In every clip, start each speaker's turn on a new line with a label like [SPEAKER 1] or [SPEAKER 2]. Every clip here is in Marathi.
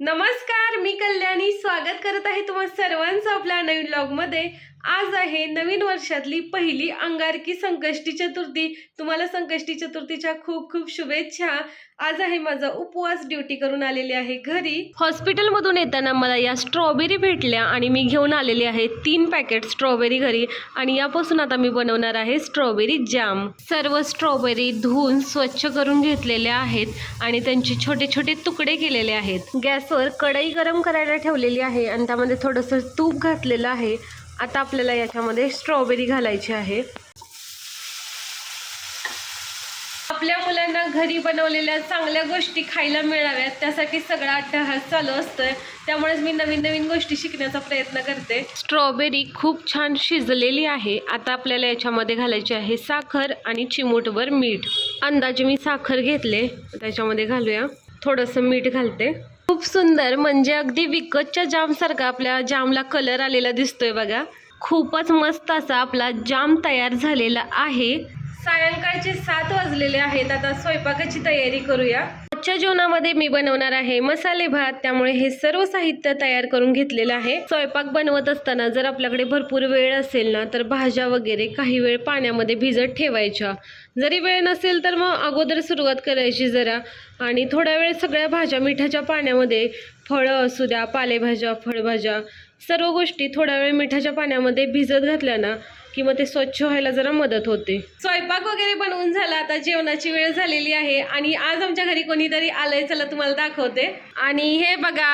[SPEAKER 1] नमस्कार मी कल्याणी. स्वागत करत आहे तुम्हा सर्वांचं आपल्या नवीन ब्लॉगमध्ये आज आहे नवीन वर्षातली पहिली अंगारकी संकष्टी चतुर्थी. तुम्हाला संकष्टी चतुर्थीच्या खूप खूप शुभेच्छा. आज आहे माझा उपवास ड्युटी करून आलेली आहे घरी. हॉस्पिटलमधून येताना मला या स्ट्रॉबेरी भेटल्या आणि मी घेऊन आलेली आहे तीन पॅकेट स्ट्रॉबेरी घरी आणि यापासून आता मी बनवणार आहे स्ट्रॉबेरी जॅम. सर्व स्ट्रॉबेरी धुवून स्वच्छ करून घेतलेल्या आहेत आणि त्यांचे छोटे छोटे तुकडे केलेले आहेत. गॅसवर कढई गरम करायला ठेवलेली आहे आणि त्यामध्ये थोडंसं तूप घातलेलं आहे. आता आपल्याला याच्यामध्ये स्ट्रॉबेरी घालायची आहे. आपल्या मुलांना घरी बनवलेल्या चांगल्या गोष्टी खायला मिळाव्यात त्यासाठी सगळा अट्टहास चालू असतोय. त्यामुळेच मी नवीन नवीन गोष्टी शिकण्याचा प्रयत्न करते. स्ट्रॉबेरी खूप छान शिजलेली आहे. आता आपल्याला याच्यामध्ये घालायची आहे साखर आणि चिमूटभर मीठ. अंदाजे मी साखर घेतले. त्याच्यामध्ये घालूया. थोडंसं मीठ घालते. खूप सुंदर. म्हणजे अगदी विकतच्या जामसारखा आपल्या जामला कलर आलेला दिसतोय बघा. खूपच मस्त असा आपला जाम तयार झालेला आहे. सायंकाळचे सात वाजलेले आहेत. आता स्वयंपाकाची तयारी करूया. आजच्या जेवणामध्ये मी बनवणार आहे मसाले भात. त्यामुळे हे सर्व साहित्य तयार करून घेतलेलं आहे. स्वयंपाक बनवत असताना जर आपल्याकडे भरपूर वेळ असेल ना तर भाज्या वगैरे काही वेळ पाण्यामध्ये भिजत ठेवायच्या. जरी वेळ नसेल तर मग अगोदर सुरुवात करायची जरा. आणि थोड्या वेळ सगळ्या भाज्या मिठाच्या पाण्यामध्ये फळं असू द्या पालेभाज्या फळभाज्या सर्व गोष्टी थोड्या वेळ मिठाच्या पाण्यामध्ये भिजत घातल्या ना की मग ते स्वच्छ व्हायला जरा मदत होते. स्वयंपाक वगैरे बनवून झाला आता जेवणाची वेळ झालेली आहे आणि आज आमच्या घरी कोणीतरी आलंय चला तुम्हाला दाखवते. आणि हे बघा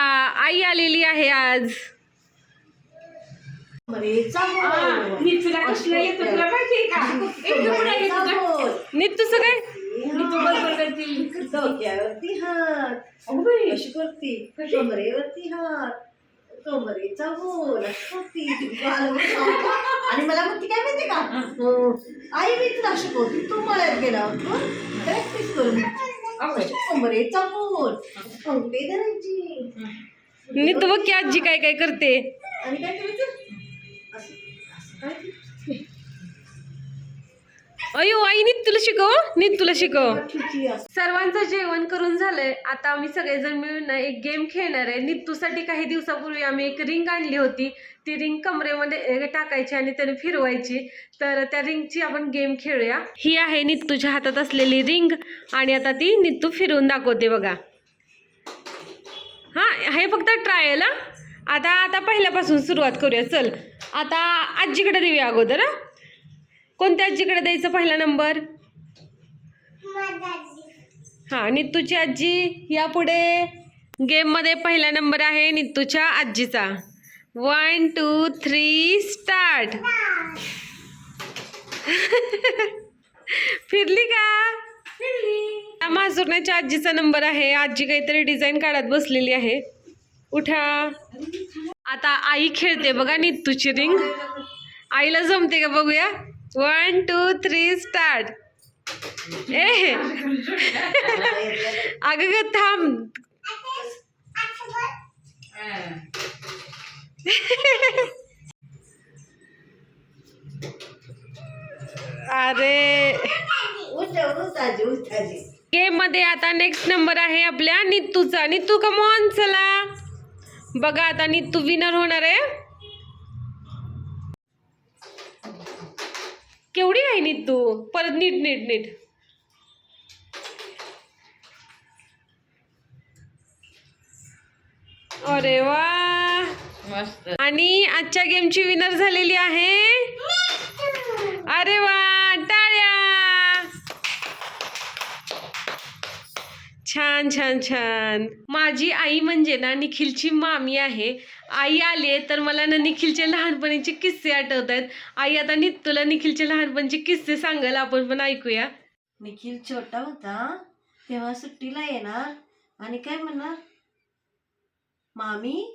[SPEAKER 1] आई आलेली आहे आज? नीट तुझं काय?
[SPEAKER 2] डोक्यावरती हात. कशी करते? कमरेवरती हात. कमरेचा बोल आणि मला म्हणते काय माहिती का? अं, आई मी तुला शिकवते. तू मळ्यात गेला प्रॅक्टिस करून पंक्ती धरायची.
[SPEAKER 1] नीट बघ की आजी काय काय करते.
[SPEAKER 2] आणि काय करायचं? असं असं काय
[SPEAKER 1] अयो आई नीट तुला शिकव नीट तुला शिकव. सर्वांचं जेवण करून झालंय. आता आम्ही सगळेजण मिळून ना एक गेम खेळणार आहे. नित्तूसाठी काही दिवसापूर्वी आम्ही एक रिंग आणली होती. ती रिंग कमरेमध्ये टाकायची आणि त्याने फिरवायची. तर त्या रिंगची आपण गेम खेळूया. ही आहे नित्तूच्या हातात असलेली रिंग आणि आता ती नित्तू फिरवून दाखवते बघा. हां हे फक्त ट्रायल हा? आता आता पहिल्यापासून सुरुवात करूया. चल. आता आजीकडे देऊया अगोदर हा? कोणत्या आजीकडे द्यायचं पहिला नंबर? हा नित्तूची आजी. यापुढे गेममध्ये पहिला नंबर आहे नित्तूच्या आजीचा. वन टू थ्री स्टार्ट फिरली का? फिरली. मासुरण्याच्या आजीचा नंबर आहे. आजी काहीतरी डिझाईन काढत बसलेली आहे. उठा. आता आई खेळते बघा नित्तूची रिंग. आईला जमते का बघूया? वन टू थ्री स्टार्ट ए. अगं ग थांब. अरे. गेममध्ये आता नेक्स्ट नंबर आहे आपल्या नित्तूचा नित्तू कमॉन चला. बघा आता नित्तू विनर होणार आहे. केवढी आहे नित्तू परत नीट नीट नीट. अरे वा.
[SPEAKER 3] मस्त.
[SPEAKER 1] आणि आजच्या गेमची विनर झालेली आहे. अरे वा. छान छान छान. माझी आई म्हणजे ना निखिलची मामी आहे. आई आली आहे तर मला ना निखिलचे लहानपणीचे किस्से आठवत आहेत. आई आता नित्तूला निखिलचे लहानपणीचे किस्से सांगाल आपण पण ऐकूया.
[SPEAKER 2] निखिल छोटा होता तेव्हा सुट्टीला येणार. आणि काय म्हणणार? मामी?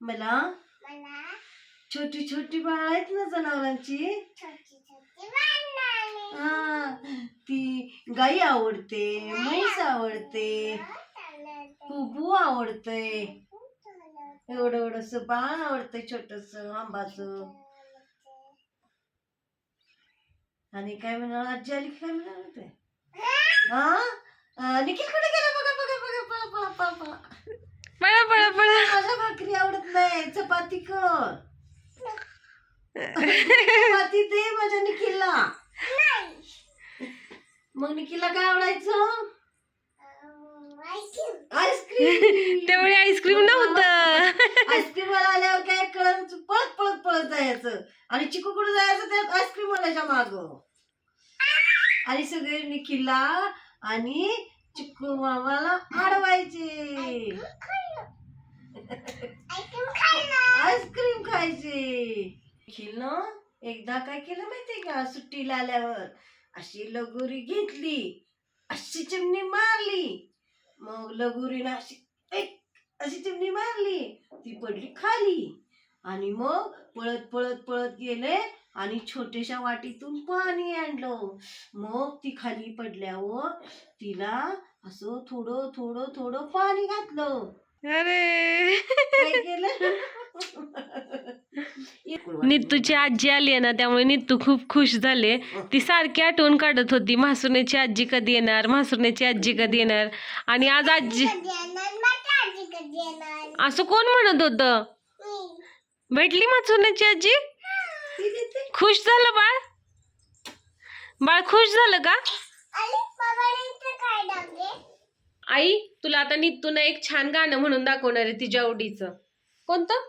[SPEAKER 2] मला? छोटी छोटी बाळ आहेत ना जनावरांची? हा ती गाई आवडते म्हैस आवडते बुबू आवडते. एवढं एवढस बाळ आवडतंय छोटस आंबाचं. आणि काय म्हणणार आजी आली काय म्हणणार होते हा निखिल कुठे गेला? बघा बघा बघा पळा पळा पळा पळा. नाही. चपाती कर. चपाती दे माझ्या निखिलला. मग निखिलला काय आवडायचं? आईस्क्रीम.
[SPEAKER 1] त्यावेळी आईस्क्रीम नव्हतं.
[SPEAKER 2] आईस्क्रीम वाला आल्यावर काय कळत पळत पळत पळत जायचं. आणि चिकू कुठे जायचं त्यात आईस्क्रीम वाल्याच्या माग. आणि सगळे निखिलला आणि चिक्कू मामाला अडवायचे आईस्क्रीम खायचे. निखिलनं एकदा काय केलं माहितीये का? सुट्टीला आल्यावर अशी लगोरी घेतली अशी चिमणी मारली. मग लगोरीनं अशी एक अशी चिमणी मारली ती पडली खाली. आणि मग पळत पळत पळत गेले आणि छोट्याशा वाटीतून पाणी आणलं. मग ती खाली पडल्यावर तिला असं थोडं थोडं थोडं पाणी घातलं.
[SPEAKER 1] अरे!
[SPEAKER 2] काय केलं?
[SPEAKER 1] नित्तूची आजी आली आहे ना त्यामुळे नित्तू खूप खुश झाले. ती सारखी आठवण काढत होती म्हासुण्याची आजी कधी येणार? म्हासुण्याची आजी कधी येणार? आणि आज आजी असं कोण म्हणत होतं? भेटली म्हासुण्याची आजी. खुश झालं बाळ? बाळ खुश झालं का? आई तुला आता नित्तून एक छान गाणं म्हणून दाखवणार आहे तिच्या आवडीचं. कोणतं?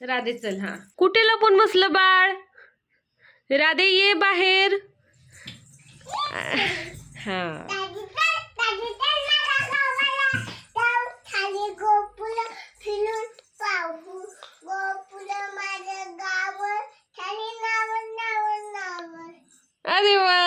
[SPEAKER 1] राधे चल हा. कुठे लपून बसलं बाळ? राधे ये बाहेर. हा. अरे वा.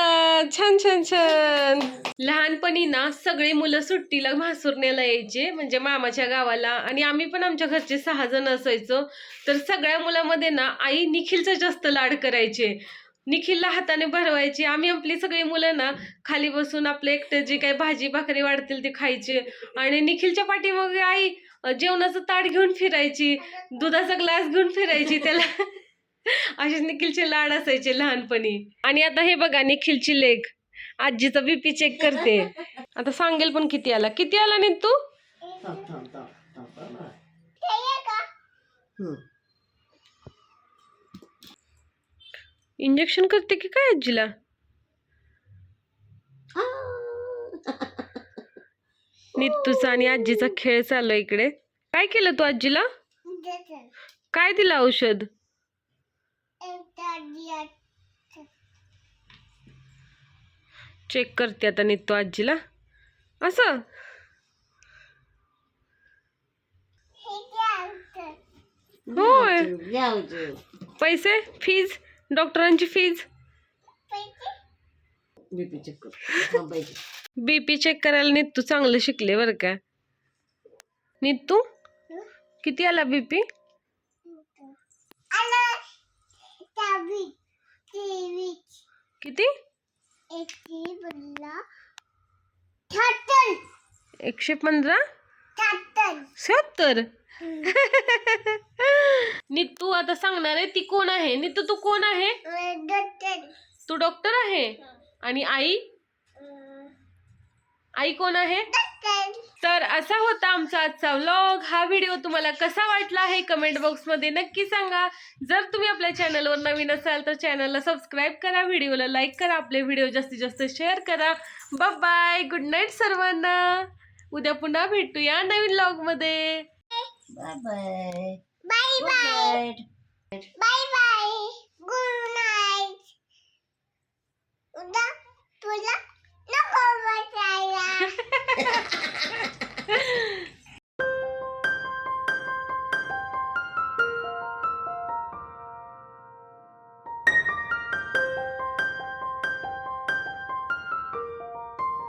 [SPEAKER 1] छान छान छान. लहानपणी ना सगळी मुलं सुट्टीला म्हासुरण्याला यायचे म्हणजे मामाच्या गावाला. आणि आम्ही पण आमच्या घरचे सहा जण असायचो. तर सगळ्या मुलामध्ये ना आई निखिलचा जास्त लाड करायचे. निखिलला हाताने भरवायची. आम्ही आपली सगळी मुलं ना खाली बसून आपले एकटं जे काही भाजी भाकरी वाढतील ते खायचे. आणि निखिलच्या पाठीमागे आई जेवणाचं ताट घेऊन फिरायची दुधाचा ग्लास घेऊन फिरायची त्याला असेच निखिलचे लाड असायचे लहानपणी. आणि आता हे बघा निखिलची लेख. आजीचा बीपी चेक करते. आता सांगेल पण किती आला. किती आला नाही तू. इंजेक्शन करते की काय आजीला? नित्तूचा आणि आजीचा खेळ चालू आहे इकडे. काय केलं तू आजीला? काय दिलं औषध?
[SPEAKER 3] दिया
[SPEAKER 1] चेक करते आता नित्तू आजीला. असं?
[SPEAKER 3] हे
[SPEAKER 1] होय. पैसे? फीज डॉक्टरांची फीज
[SPEAKER 2] कर. थांबायची.
[SPEAKER 1] बीपी चेक करायला नित्तू चांगलं शिकले बरं का. नित्तू? किती आला बीपी किती? एकशे पंधरा? शहात्तर नित्तू आता सांगणार आहे ती कोण आहे? नित्तू तू कोण आहे?
[SPEAKER 3] डॉक्टर
[SPEAKER 1] तू डॉक्टर आहे? आणि आई? आई कोण आहे? तर असा होता आमचा आजचा व्लॉग हा व्हिडिओ तुम्हाला कसा वाटला आहे कमेंट बॉक्समध्ये नक्की सांगा. जर तुम्ही आपल्या चॅनलवर नवीन असाल तर चॅनलला सबस्क्राईब करा व्हिडिओला लाईक करा आपले व्हिडिओ जास्तीत जास्त शेअर करा. बाय गुड नाईट सर्वांना. उद्या पुन्हा भेटूया नवीन व्लॉगमध्ये.
[SPEAKER 3] Bye
[SPEAKER 2] Good
[SPEAKER 3] bye
[SPEAKER 2] night.
[SPEAKER 3] Bye bye good night उद्या तुला